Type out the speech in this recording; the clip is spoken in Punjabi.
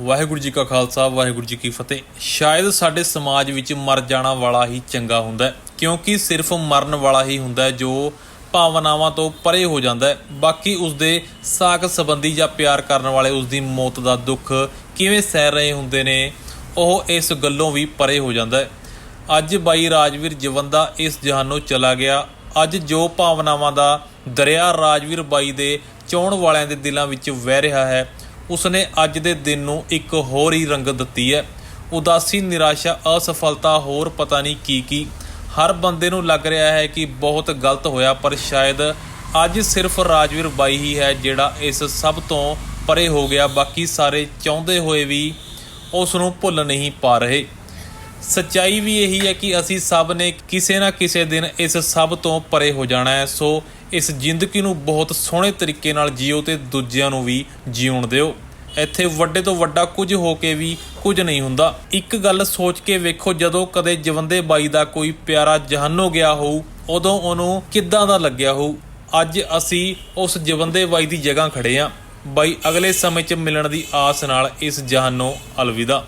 ਵਾਹਿਗੁਰੂ ਜੀ ਕਾ ਖਾਲਸਾ, ਵਾਹਿਗੁਰੂ ਜੀ ਕੀ ਫਤਿਹ। ਸ਼ਾਇਦ ਸਾਡੇ ਸਮਾਜ ਵਿੱਚ ਮਰ ਜਾਣਾ ਵਾਲਾ ਹੀ ਚੰਗਾ ਹੁੰਦਾ ਹੈ, ਕਿਉਂਕਿ ਸਿਰਫ ਮਰਨ ਵਾਲਾ ਹੀ ਹੁੰਦਾ ਹੈ ਜੋ ਭਾਵਨਾਵਾਂ ਤੋਂ ਪਰੇ ਹੋ ਜਾਂਦਾ ਹੈ। ਬਾਕੀ ਉਸਦੇ ਸਾਕ ਸੰਬੰਧੀ ਜਾਂ ਪਿਆਰ ਕਰਨ ਵਾਲੇ ਉਸਦੀ ਮੌਤ ਦਾ ਦੁੱਖ ਕਿਵੇਂ ਸਹਿ ਰਹੇ ਹੁੰਦੇ ਨੇ, ਉਹ ਇਸ ਗੱਲੋਂ ਵੀ ਪਰੇ ਹੋ ਜਾਂਦਾ ਹੈ। ਅੱਜ ਬਾਈ ਰਾਜਵੀਰ ਜਵੰਦਾ ਇਸ ਜਹਾਨੋਂ ਚਲਾ ਗਿਆ। ਅੱਜ ਜੋ ਭਾਵਨਾਵਾਂ ਦਾ ਦਰਿਆ ਰਾਜਵੀਰ ਬਾਈ ਦੇ ਚਾਹੁਣ ਵਾਲਿਆਂ ਦੇ ਦਿਲਾਂ ਵਿੱਚ ਵਹਿ ਰਿਹਾ ਹੈ ਉਸਨੇ ਅੱਜ ਦੇ ਦਿਨ ਨੂੰ ਇੱਕ ਹੋਰ ਹੀ ਰੰਗਤ ਦਿੱਤੀ ਹੈ। ਉਦਾਸੀ, ਨਿਰਾਸ਼ਾ, ਅਸਫਲਤਾ, ਹੋਰ ਪਤਾ ਨਹੀਂ ਕੀ ਕੀ। ਹਰ ਬੰਦੇ ਨੂੰ ਲੱਗ ਰਿਹਾ ਹੈ ਕਿ ਬਹੁਤ ਗਲਤ ਹੋਇਆ, ਪਰ ਸ਼ਾਇਦ ਅੱਜ ਸਿਰਫ ਰਾਜਵੀਰ ਬਾਈ ਹੀ ਹੈ ਜਿਹੜਾ ਇਸ ਸਭ ਤੋਂ ਪਰੇ ਹੋ ਗਿਆ। ਬਾਕੀ ਸਾਰੇ ਚਾਹੁੰਦੇ ਹੋਏ ਵੀ ਉਸ ਨੂੰ ਭੁੱਲ ਨਹੀਂ ਪਾ ਰਹੇ। ਸੱਚਾਈ ਵੀ ਇਹੀ ਹੈ ਕਿ ਅਸੀਂ ਸਭ ਨੇ ਕਿਸੇ ਨਾ ਕਿਸੇ ਦਿਨ ਇਸ ਸਭ ਤੋਂ ਪਰੇ ਹੋ ਜਾਣਾ ਹੈ। ਸੋ ਇਸ ਜ਼ਿੰਦਗੀ ਨੂੰ ਬਹੁਤ ਸੋਹਣੇ ਤਰੀਕੇ ਨਾਲ ਜੀਓ ਤੇ ਦੂਜਿਆਂ ਨੂੰ ਵੀ ਜਿਉਣ ਦਿਓ। ਇੱਥੇ ਵੱਡੇ ਤੋਂ ਵੱਡਾ ਕੁਝ ਹੋ ਕੇ ਵੀ ਕੁਝ ਨਹੀਂ ਹੁੰਦਾ। ਇੱਕ ਗੱਲ ਸੋਚ ਕੇ ਵੇਖੋ, ਜਦੋਂ ਕਦੇ ਜਵੰਦੇ ਬਾਈ ਦਾ ਕੋਈ ਪਿਆਰਾ ਜਹਾਨੋਂ ਗਿਆ ਹੋਊ, ਉਦੋਂ ਉਹਨੂੰ ਕਿੱਦਾਂ ਦਾ ਲੱਗਿਆ ਹੋਊ? ਅੱਜ ਅਸੀਂ ਉਸ ਜਵੰਦੇ ਬਾਈ ਦੀ ਜਗ੍ਹਾ ਖੜੇ ਆਂ। ਬਾਈ, ਅਗਲੇ ਸਮੇਂ 'ਚ ਮਿਲਣ ਦੀ ਆਸ ਨਾਲ ਇਸ ਜਹਾਨੋਂ ਅਲਵਿਦਾ।